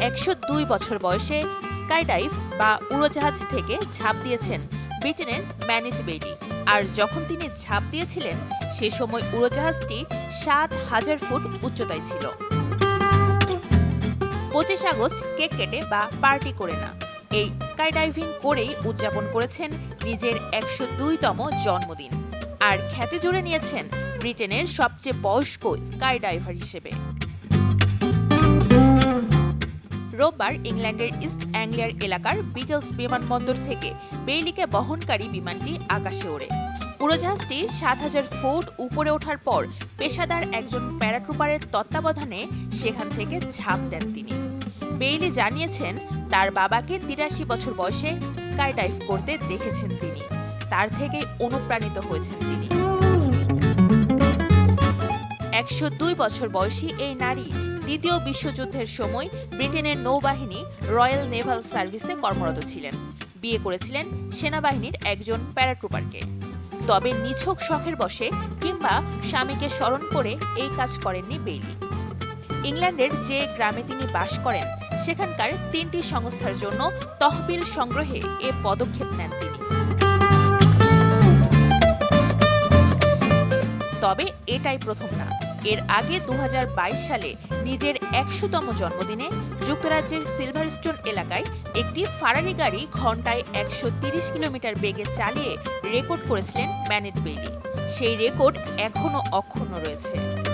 একশো দুই বছর বয়সে স্কাইডাইভ বা উড়োজাহাজ থেকে ঝাঁপ দিয়েছেন ব্রিটেনের ম্যানিট বেলি আর যখন তিনি ঝাঁপ দিয়েছিলেন, সে সময় উড়োজাহাজটি সাত হাজার ফুট উচ্চতায় ছিল। পঁচিশ আগস্ট কেক কেটে বা পার্টি করে না। এই স্কাইডাইভিং করেই উদযাপন করেছেন নিজের একশো দুইতম জন্মদিন। আর খ্যাতি জুড়ে নিয়েছেন ব্রিটেনের সবচেয়ে বয়স্ক স্কাইডাইভার হিসেবে। রোববার ইংল্যান্ডের ইস্ট অ্যাংলিয়ার এলাকার বিগলস বিমানবন্দর থেকে বেইলিকে বহনকারী বিমানটি আকাশে ওড়ে। উড়োজাহাজটি সাত হাজার ফুট উপরে ওঠার পর পেশাদার একজন প্যারাট্রুপারের তত্ত্বাবধানে সেখান থেকে ঝাঁপ দেন তিনি। বেইলি জানিয়েছেন, তার বাবাকে তিরাশি বছর বয়সে স্কাইডাইভ করতে দেখেছেন তিনি। তার থেকে অনুপ্রাণিত হয়েছেন তিনি। একশো দুই বছর বয়সী এই নারী দ্বিতীয় বিশ্বযুদ্ধের সময় ব্রিটেনের নৌবাহিনী রয়্যাল নেভাল সার্ভিসে কর্মরত ছিলেন। বিয়ে করেছিলেন সেনাবাহিনীর একজন প্যারাট্রুপারকে। তবে নিছক শখের বসে কিংবা স্বামীকে স্মরণ করে এই কাজ করেননি বেইলি। ইংল্যান্ডের যে গ্রামে তিনি বাস করেন, সেখানকার তিনটি সংস্থার জন্য তহবিল সংগ্রহে এ পদক্ষেপ নেন তিনি। তবে এটাই প্রথম না। এর আগে দু হাজার বাইশ সালে নিজের একশোতম জন্মদিনে যুক্তরাজ্যের সিলভারস্টোন এলাকায় একটি ফারারি গাড়ি ঘন্টায় একশো কিলোমিটার বেগে চালিয়ে রেকর্ড করেছিলেন ম্যানেট বেইলি। সেই রেকর্ড এখনও অক্ষুণ্ণ রয়েছে।